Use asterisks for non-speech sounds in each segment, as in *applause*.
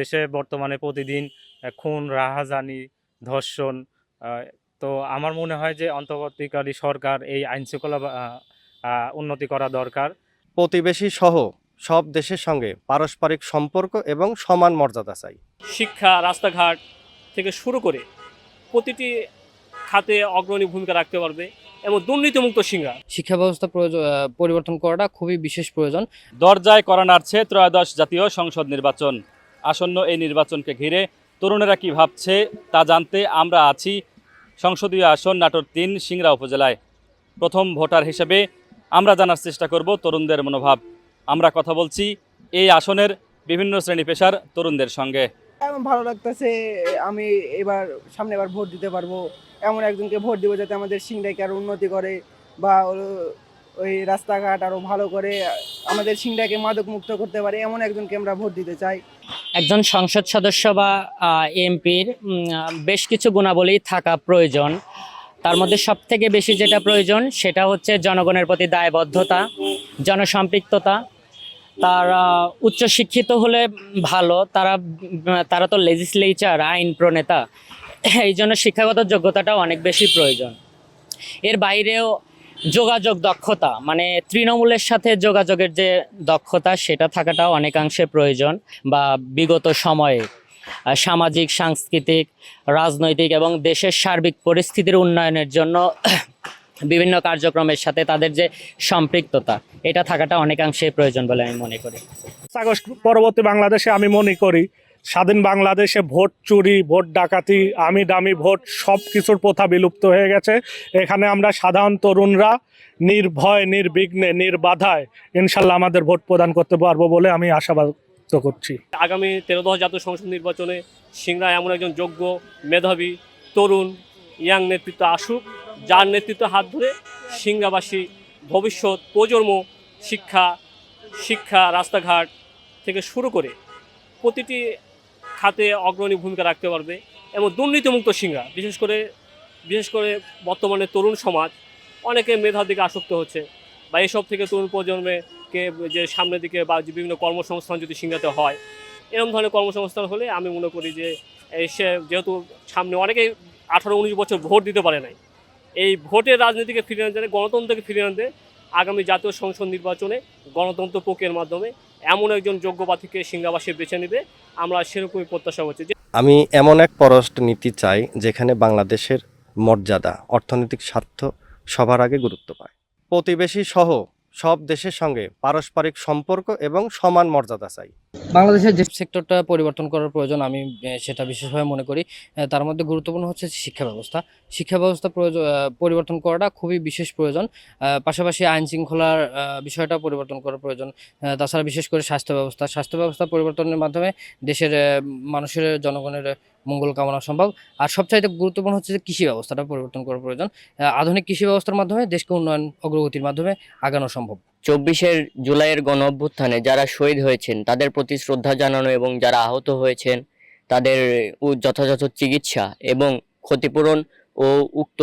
দেশে বর্তমানে প্রতিদিন খুন রাহাজানি ধর্ষণ তো আমার মনে হয় যে অন্তর্বর্তীকালী সরকার এই আইন শৃঙ্খলা উন্নতি করা দরকার। প্রতিবেশী সহ সব দেশের সঙ্গে পারস্পরিক সম্পর্ক এবং সমান মর্যাদা চাই। শিক্ষা রাস্তাঘাট থেকে শুরু করে প্রতিটি খাতে অগ্রণী ভূমিকা রাখতে পারবে এবং দুর্নীতিমুক্ত সিংহা। শিক্ষা ব্যবস্থা প্রয়োজন পরিবর্তন করাটা খুবই বিশেষ প্রয়োজন। দরজায় করা নাড়ছে ত্রয়োদশ জাতীয় সংসদ নির্বাচন। আসন্ন এই নির্বাচনকে ঘিরে তরুণেরা কি ভাবছে তা জানতে আমরা আছি সংসদীয় আসন নাটোর তিন সিংড়া উপজেলায়। প্রথম ভোটার হিসেবে আমরা জানার চেষ্টা করব তরুণদের মনোভাব। আমরা কথা বলছি এই আসনের বিভিন্ন শ্রেণি পেশার তরুণদের সঙ্গে। এমন ভালো লাগতেছে, আমি এবার সামনে এবার ভোট দিতে পারব। এমন একজনকে ভোট দিব যাতে আমাদের সিংড়াকে আরও উন্নতি করে বা ওই রাস্তাঘাট আরও ভালো করে আমাদের সিংড়াকে মাদক মুক্ত করতে পারে, এমন একজনকে আমরা ভোট দিতে চাই। একজন সংসদ সদস্য বা এমপির বেশ কিছু গুণাবলী থাকা প্রয়োজন। তার মধ্যে সব থেকে বেশি যেটা প্রয়োজন, সেটা হচ্ছে জনগণের প্রতি দায়বদ্ধতা, জনসম্পৃক্ততা। তারা উচ্চশিক্ষিত হলে ভালো, তারা তারা তো লেজিসলেচার আইন প্রণেতা এই জন্য শিক্ষাগত যোগ্যতাটাও অনেক বেশি প্রয়োজন। এর বাইরেও যোগাযোগ দক্ষতা মানে তৃণমূলের সাথে যোগাযোগের যে দক্ষতা, সেটা থাকাটাও অনেকাংশে প্রয়োজন বা বিগত সময়ে সামাজিক, সাংস্কৃতিক, রাজনৈতিক এবং দেশের সার্বিক পরিস্থিতির উন্নয়নের জন্য *clears throat* বিভিন্ন কার্যক্রমের সাথে তাদের যে সম্পৃক্ততা, এটা থাকাটা অনেকাংশে প্রয়োজন বলে আমি মনে করি। পরবর্তী বাংলাদেশে আমি মনে করি স্বাধীন বাংলাদেশে ভোট চুরি, ভোট ডাকাতি আমি দামি ভোট সব কিছুর প্রথা বিলুপ্ত হয়ে গেছে। এখানে আমরা সাধারণ তরুণরা নির্ভয়, নির্বিঘ্নে, নির্বাধায় ইনশাল্লাহ আমাদের ভোট প্রদান করতে পারব বলে আমি আশাবাদ করছি। আগামী তেরোদশ জাতীয় সংসদ নির্বাচনে সিংরা এমন একজন যোগ্য মেধাবী তরুণ ইয়াং নেতৃত্ব আসুক, যার নেতৃত্ব হাত ধরে সিংহাবাসী ভবিষ্যৎ, প্রজন্ম, শিক্ষা শিক্ষা, রাস্তাঘাট থেকে শুরু করে প্রতিটি খাতে অগ্রণী ভূমিকা রাখতে পারবে এবং দুর্নীতিমুক্ত সিংহা, বিশেষ করে বিশেষ করে বর্তমানে তরুণ সমাজ, অনেকে মেধার দিকে আসক্ত হচ্ছে বা এসব থেকে তরুণ প্রজন্মকে যে সামনের দিকে বা বিভিন্ন কর্মসংস্থান যদি সিংহাতে হয় এরকম ধরনের কর্মসংস্থান হলে আমি মনে করি যে সে যেহেতু সামনে অনেকেই আঠারো, উনিশ বছর ভোট দিতে পারে নাই, এই ভোটের রাজনীতিকে ফিরিয়ে আনতে গণতন্ত্রকে ফিরিয়ে আনতে আগামী জাতীয় সংসদ নির্বাচনে গণতন্ত্র প্রক্রিয়ার মাধ্যমে এমন একজন যোগ্য প্রার্থীকে সিংহাবাসে বেছে নেবে, আমরা সেরকমই প্রত্যাশা করছি। আমি এমন এক পররাষ্ট্রনীতি চাই যেখানে বাংলাদেশের মর্যাদা, অর্থনৈতিক স্বার্থ সবার আগে গুরুত্ব পায়। প্রতিবেশী সহ সব দেশের সঙ্গে পারস্পরিক সম্পর্ক এবং সমান মর্যাদা চাই। বাংলাদেশের যে সেক্টরটা পরিবর্তন করার প্রয়োজন আমি সেটা বিশেষভাবে মনে করি। তার মধ্যে গুরুত্বপূর্ণ হচ্ছে শিক্ষা ব্যবস্থা। শিক্ষা ব্যবস্থা প্রয়োজন পরিবর্তন করাটা খুবই বিশেষ প্রয়োজন। পাশাপাশি আইন শৃঙ্খলার বিষয়টা পরিবর্তন করা প্রয়োজন। তাছাড়া বিশেষ করে স্বাস্থ্য ব্যবস্থা। স্বাস্থ্য ব্যবস্থা পরিবর্তনের মাধ্যমে দেশের মানুষের, জনগণের মঙ্গল কামনা সম্ভব। আর সবচাইতে গুরুত্বপূর্ণ হচ্ছে যে কৃষি ব্যবস্থাটা পরিবর্তন করা প্রয়োজন। আধুনিক কৃষি ব্যবস্থার মাধ্যমে দেশকে উন্নয়ন অগ্রগতির মাধ্যমে আগানো সম্ভব। চব্বিশের জুলাইয়ের গণ অভ্যুত্থানে যারা শহীদ হয়েছেন তাদের প্রতি শ্রদ্ধা জানানো এবং যারা আহত হয়েছেন তাদের যথাযথ চিকিৎসা এবং ক্ষতিপূরণ ও উক্ত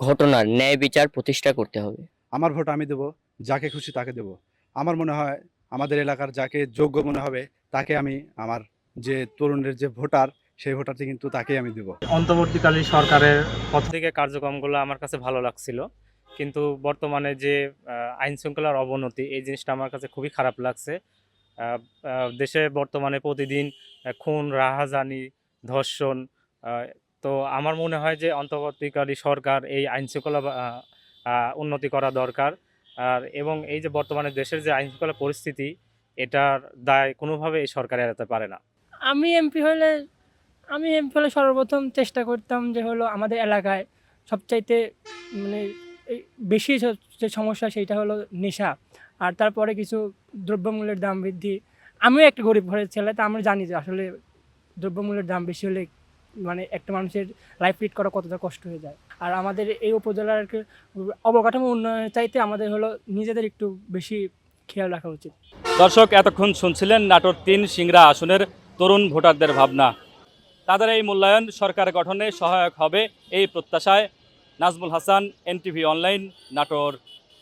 ঘটনার ন্যায় বিচার প্রতিষ্ঠা করতে হবে। আমার ভোট আমি দেবো যাকে খুশি তাকে দেবো। আমার মনে হয় আমাদের এলাকার যাকে যোগ্য মনে হবে তাকে আমি আমার যে তরুণের যে ভোটার সেই ভোটারটি কিন্তু তাকেই আমি দেবো। অন্তর্বর্তীকালীন সরকারের পথ থেকে কার্যক্রমগুলো আমার কাছে ভালো লাগছিল। কিন্তু বর্তমানে যে আইন শৃঙ্খলার অবনতি, এই জিনিসটা আমার কাছে খুবই খারাপ লাগছে। দেশে বর্তমানে প্রতিদিন খুন, রাহাজানি, ধর্ষণ তো আমার মনে হয় যে অন্তর্বর্তীকালী সরকার এই আইন শৃঙ্খলা উন্নতি করা দরকার। আর, এবং এই যে বর্তমানে দেশের যে আইন শৃঙ্খলা পরিস্থিতি, এটার দায় কোনোভাবে এই সরকার এড়াতে পারে না। আমি এমপি হলে, আমি এমপি হলে সর্বপ্রথম চেষ্টা করতাম যে হলো আমাদের এলাকায় সবচাইতে মানে বেশি যে সমস্যা সেইটা হলো নেশা। আর তারপরে কিছু দ্রব্যমূল্যের দাম বৃদ্ধি। আমিও একটা গরিব ঘরের ছেলে, তা আমরা জানি যে আসলে দ্রব্যমূল্যের দাম বেশি হলে মানে একটা মানুষের লাইফ লিড করা কতটা কষ্ট হয়ে যায়। আর আমাদের এই উপজেলার অবকাঠামো উন্নয়নের চাইতে আমাদের হলো নিজেদের একটু বেশি খেয়াল রাখা উচিত। দর্শক, এতক্ষণ শুনছিলেন নাটোর তিন সিংড়া আসনের তরুণ ভোটারদের ভাবনা। তাদের এই মূল্যায়ন সরকার গঠনে সহায়ক হবে এই প্রত্যাশায় নাজমুল হাসান এনটিভি অনলাইন নাটোর।